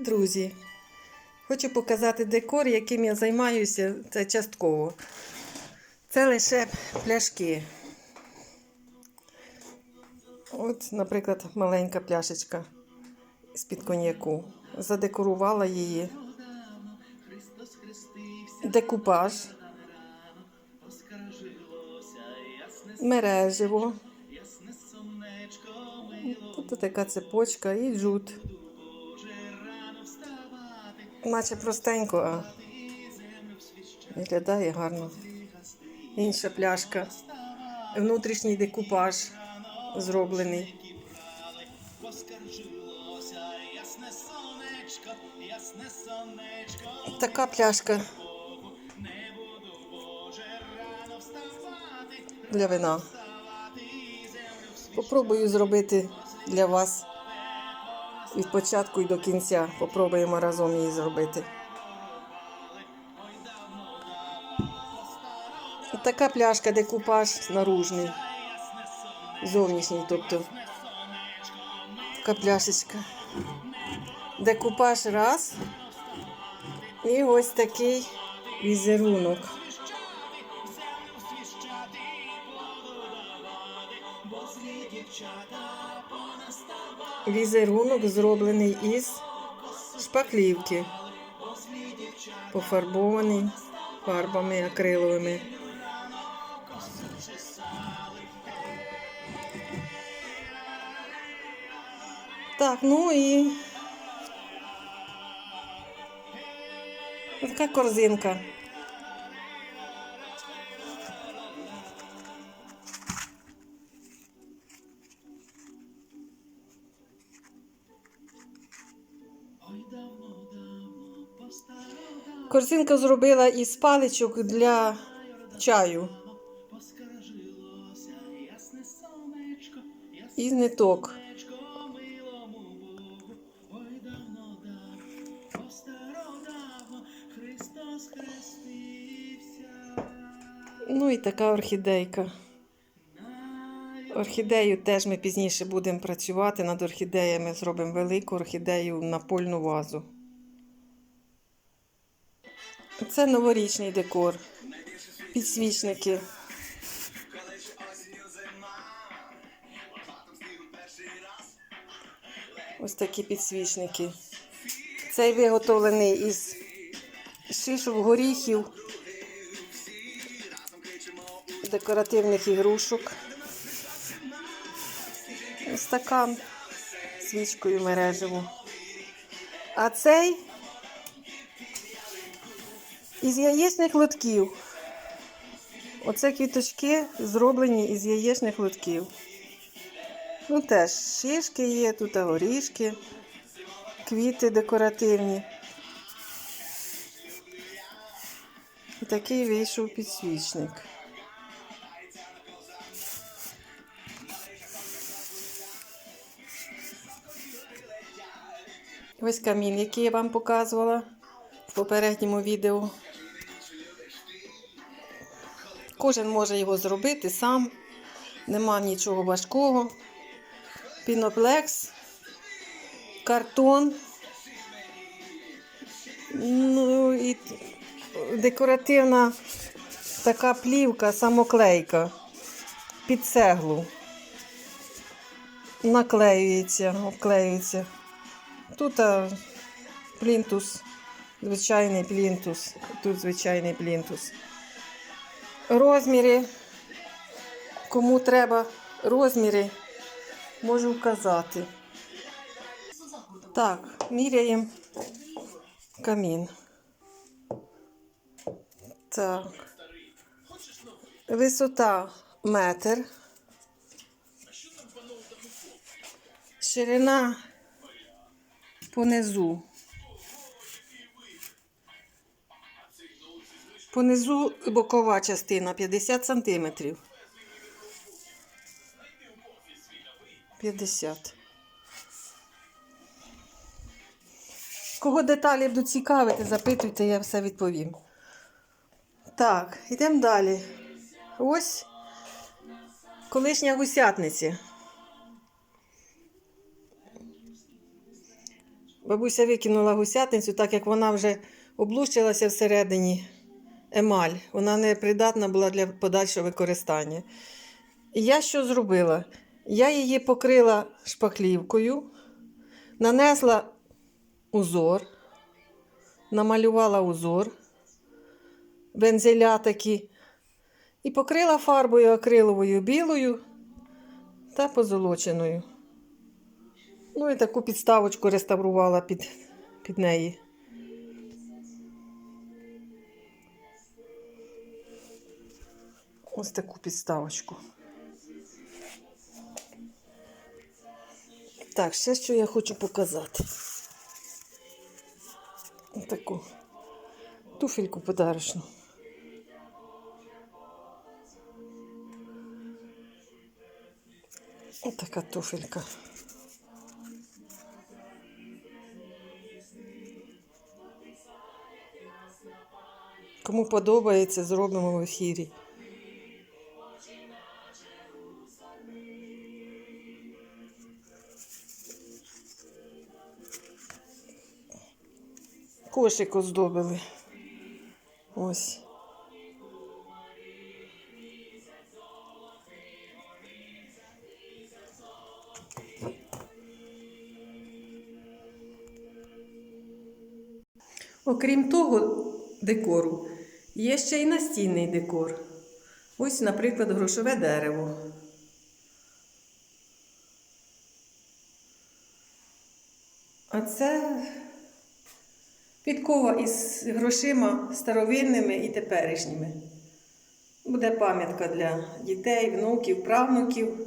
Друзі, хочу показати декор, яким я займаюся. Це частково. Це лише пляшки. От, наприклад, маленька пляшечка з-під коньяку. Задекорувала її. Декупаж. Мереживо. Тут така цепочка і джут. Наче простенько, а виглядає гарно. Інша пляшка. Внутрішній декупаж зроблений. Така пляшка для вина. Попробую зробити для вас від початку і до кінця. Попробуємо разом її зробити. Така пляшка декупаж наружний, зовнішній, тобто така пляшечка. Декупаж раз. І ось такий візерунок. Візерунок зроблений із шпаклівки, пофарбований фарбами акриловими. Так, ну і така корзинка. Корзинка зробила із паличок для чаю. Із ниток. Ну і така орхідейка. Орхідею теж ми пізніше будемо працювати. Над орхідеями зробимо велику орхідею напольну вазу. Це новорічний декор. Підсвічники. Ось такі підсвічники. Цей виготовлений із шишок горіхів, декоративних ігрушок. Стакан свічкою мережево. А цей із яєчних лотків. Оце квіточки зроблені із яєчних лотків. Ну, теж шишки є, тут горішки, квіти декоративні. І такий вийшов підсвічник. Ось камін, який я вам показувала в попередньому відео. Кожен може його зробити сам, нема нічого важкого. Піноплекс, картон, ну і декоративна така плівка, самоклейка під цеглу. Наклеюється, обклеюється. Тут а, плінтус, звичайний плінтус, тут звичайний плінтус. Розміри, кому треба розміри, можу вказати. Так, міряємо камін. Так. Висота метр. Ширина понизу. Понизу бокова частина 50 сантиметрів. 50. Кого деталі будуть цікавити, запитуйте, я все відповім. Так, йдемо далі. Ось колишня гусятниця. Бабуся викинула гусятницю, так як вона вже облущилася всередині емаль. Вона не придатна була для подальшого використання. І я що зробила? Я її покрила шпаклівкою, нанесла узор, намалювала узор, вензеля такі, і покрила фарбою акриловою білою та позолоченою. Ну і таку підставочку реставрувала під, під неї. Ось таку підставочку. Так, ще що я хочу показати. Ось Таку туфельку подарочну. Ось така туфелька. Кому подобається, зробимо в ефірі. Кошик оздобили. Ось. Окрім того декору, є ще й настінний декор. Ось, наприклад, грошове дерево. А це підкова із грошима старовинними і теперішніми. Буде пам'ятка для дітей, внуків, правнуків,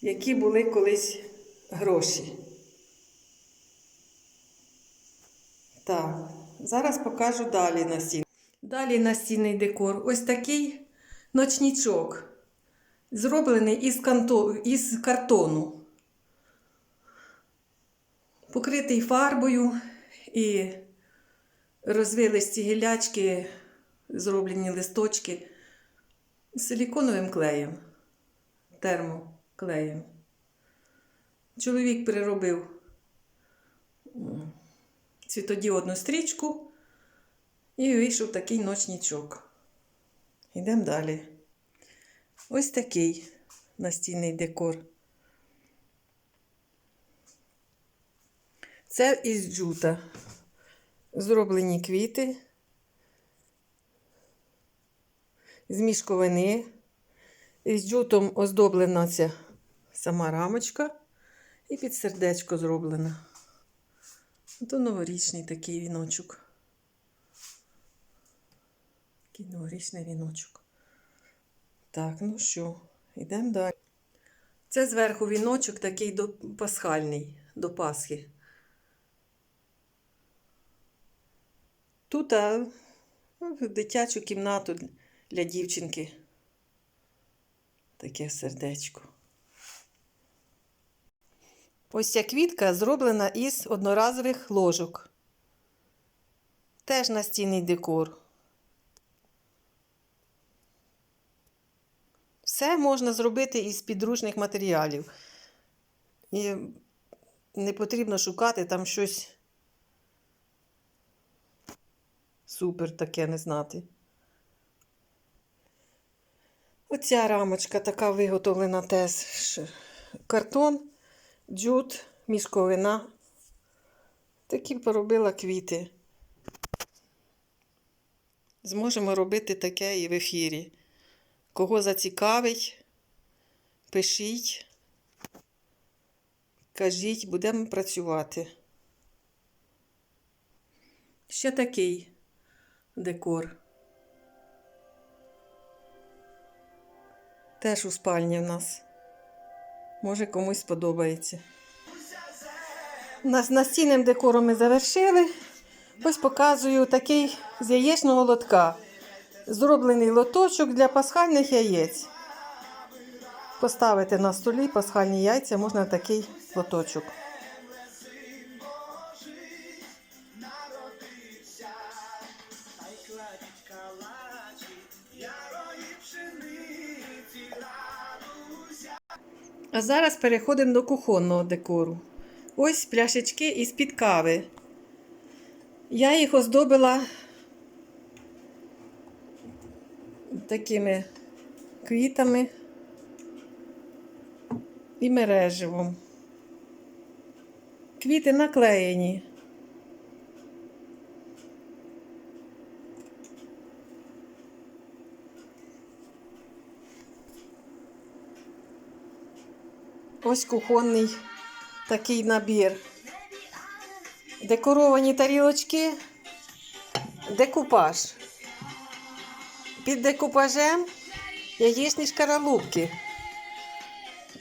які були колись гроші. Так, зараз покажу далі настінний. Далі настінний декор. Ось такий ночнічок, зроблений із, канто... із картону. Покритий фарбою і розвилисті гілячки, зроблені листочки силіконовим клеєм, термоклеєм. Чоловік переробив м, світодіодну стрічку і вийшов такий ночнічок. Йдемо далі. Ось такий настінний декор. Це із джута. Зроблені квіти, з мішковини. Із джутом оздоблена ця сама рамочка і під сердечко зроблена. То новорічний такий віночок. Такий новорічний віночок. Так, ну що, йдемо далі. Це зверху віночок такий до пасхальний, до Пасхи. Тут а, ну, дитячу кімнату для дівчинки. Таке сердечко. Ось ця квітка зроблена із одноразових ложок. Теж настінний декор. Все можна зробити із підручних матеріалів. І не потрібно шукати там щось супер таке не знати. Оця рамочка така виготовлена теж картон, джут, мішковина. Такі поробила квіти. Зможемо робити таке і в ефірі. Кого зацікавить, пишіть, кажіть, будемо працювати. Ще такий декор. Теж у спальні в нас. Може комусь сподобається. Нас настінним декором ми завершили. Ось показую такий з яєчного лотка. Зроблений лоточок для пасхальних яєць. Поставити на столі пасхальні яйця можна такий лоточок. А зараз переходимо до кухонного декору. ось пляшечки із-під кави. Я їх оздобила такими квітами і мереживом. Квіти наклеєні. Ось кухонний такий набір. Декоровані тарілочки, декупаж. Під декупажем яєчні шкаралупки.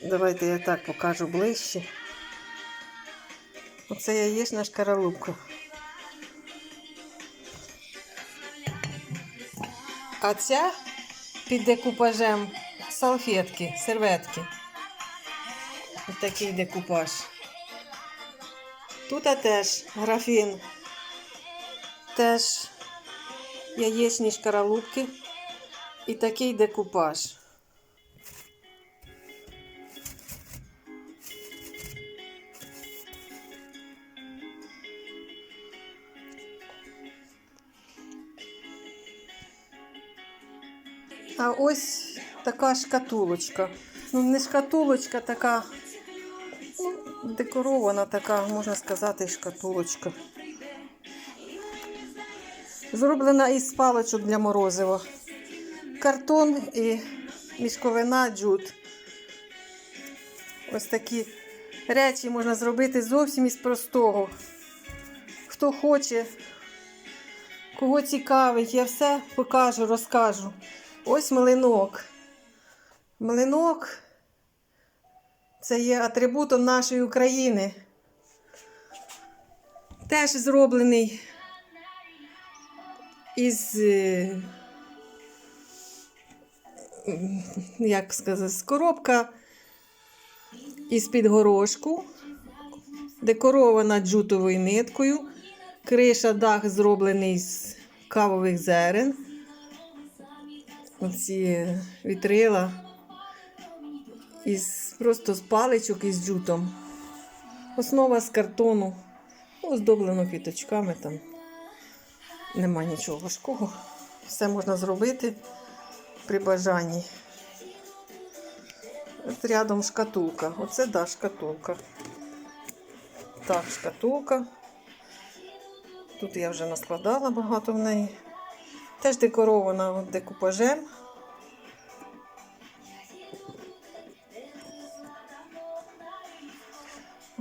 Давайте я так покажу ближче. Оце яєчна шкаралупка. А ця під декупажем салфетки, серветки. Ось такий декупаж. Тут теж графін. Теж яєчні шкаралупки і такий декупаж. А ось така шкатулочка. Ну, не шкатулочка, така декорована така, можна сказати, шкатулочка. Зроблена із паличок для морозива. Картон і мішковина джут. Ось такі речі можна зробити зовсім із простого. Хто хоче, кого цікавить, я все покажу, розкажу. Ось млинок. Млинок це є атрибутом нашої України. Теж зроблений із, е, як сказати, з коробка із-під горошку, декорована джутовою ниткою, криша дах зроблений з кавових зерен. Оці вітрила із просто з паличок із джутом. Основа з картону, оздоблено квіточками там. Нема нічого важкого. Все можна зробити при бажанні. От рядом шкатулка. Оце да, шкатулка. Так, шкатулка. Тут я вже наскладала багато в неї. Теж декорована декупажем.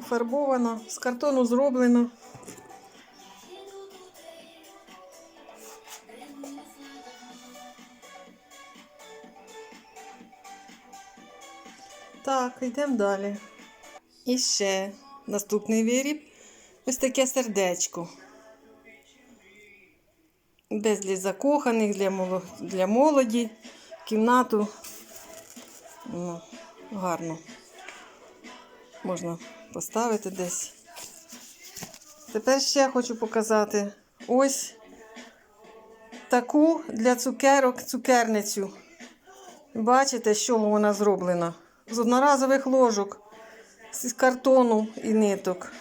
Фарбована, з картону зроблено. Так, йдемо далі. І ще наступний виріб. Ось таке сердечко. Десь для закоханих, для молоді, кімнату. Ну, гарно. Можна поставити десь. Тепер ще хочу показати ось таку для цукерок цукерницю. Бачите, з чого вона зроблена? З одноразових ложок, з картону і ниток.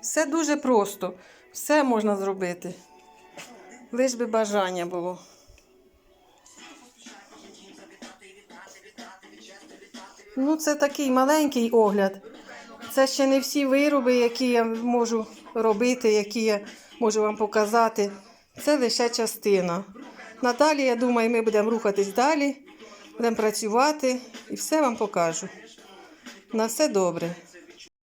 Все дуже просто. Все можна зробити. Лиш би бажання було. Ну, це такий маленький огляд. Це ще не всі вироби, які я можу робити, які я можу вам показати. Це лише частина. Надалі, я думаю, ми будемо рухатись далі, будемо працювати і все вам покажу. На все добре.